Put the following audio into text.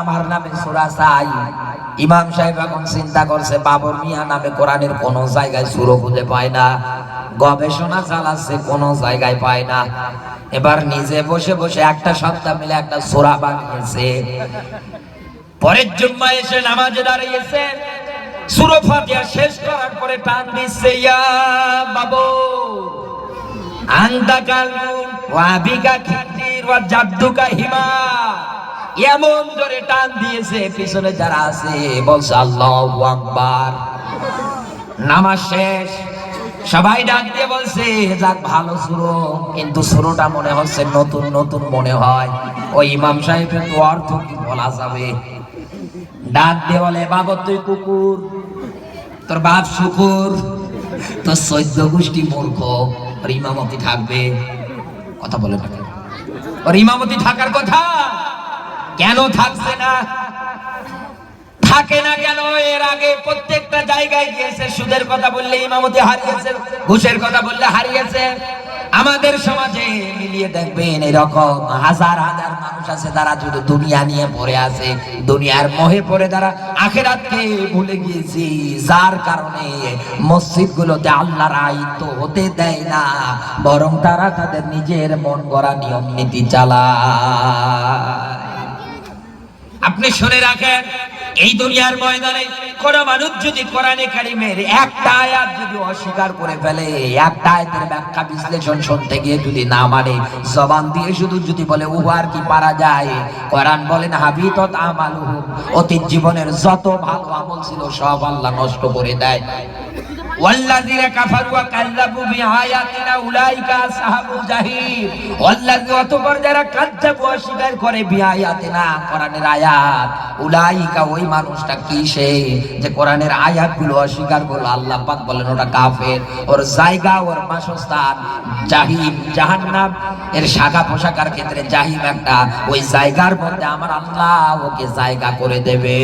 আমার নামে সুরা চাই ইমাম সাহেব এখন চিন্তা করছে, বাবর মিয়া নামে কোরআনের কোন জায়গায় সুরো খুঁজে পায় না, গবেষণা চালাচ্ছে কোন জায়গায় পায় না। এবার নিজে বসে বসে একটা সপ্তাহ মিলে একটা সোরা বানিয়েছে। পরের জুম্মা এসে নামাজে দাঁড়িয়েছে। সুরো ফাতিহা শেষ করার পরে টান দিচ্ছে, ইয়া বাবু আন্তা ওয়াবিকা খিতির ওয়া জাদ্দুকা হিমা এমন জোরে টান দিয়েছে, পিছনে যারা আছে, বলছে, আল্লাহু আকবার। নামাজ শেষ। সবাই ডাক দিয়ে বলছে, যাক, ভালো সুরো কিন্তু সুরোটা মনে হচ্ছে নতুন নতুন মনে হয়। ওই ইমাম সাহেবের অর্থ কি বলা যাবে? ডাক দিয়ে বলে, বাবা, তুই কুকুর, তোর বাপ শুকুর, তোর চৈদ্য গোষ্ঠী মূর্খ। ওর ইমামতি থাকবে। কথা বলে না ওর ইমামতি থাকার কথা। কেন থাকছে না? থাকে না কেন? এর আগে প্রত্যেকটা জায়গায় গিয়েছে, সুদের কথা বললে ইমামতি হারিয়েছে, ঘুষের কথা বললে হারিয়েছে। আমাদের সমাজে মিলিয়ে দেখবেন, এরকম হাজার হাজার মানুষ আছে, তারা শুধু দুনিয়া নিয়ে পড়ে আছে, দুনিয়ার মোহে পড়ে তারা আখেরাতকে ভুলে গিয়েছি। যার কারণে মসজিদ গুলোতে আল্লাহর তো হতে দেয় না, বরং তারা তাদের নিজের মন গড়া নিয়ম নীতি চালায়। আপনি শুনে রাখেন, এই দুনিয়ার ময়দানে কোন মানুষ যদি কোরআনে কারিমের একটা আয়াত যদি অস্বীকার করে ফেলে একটা আয়াতের ব্যাখ্যা বিশ্লেষণ শুনতে গিয়ে যদি না মানে জবান দিয়ে শুধু যদি বলে উহার কি পারা যায়? কোরআন বলেন হাবিতত আমালুহু অতীত জীবনের যত ভালো আমল ছিল, সব আল্লাহ নষ্ট করে দেয়। والذين كفروا وكذبوا بآياتنا أولئك أصحاب الجحيم والذين অতঃপর যারা কাজ্জাবু অস্বীকার করে বিআয়াতিনা কোরআনের আয়াত উলাইকা ওই মানুষটা কি সে যে কোরআনের আয়াতগুলো অস্বীকার করলো আল্লাহ পাক বলেন ওটা কাফের ওর জায়গা ওর বাসস্থান জাহিম জাহান্নাম এর শাখা পোশাকার ক্ষেত্রে জাহিম একটা ওই জায়গার মধ্যে আমার আল্লাহ ওকে জায়গা করে দেবে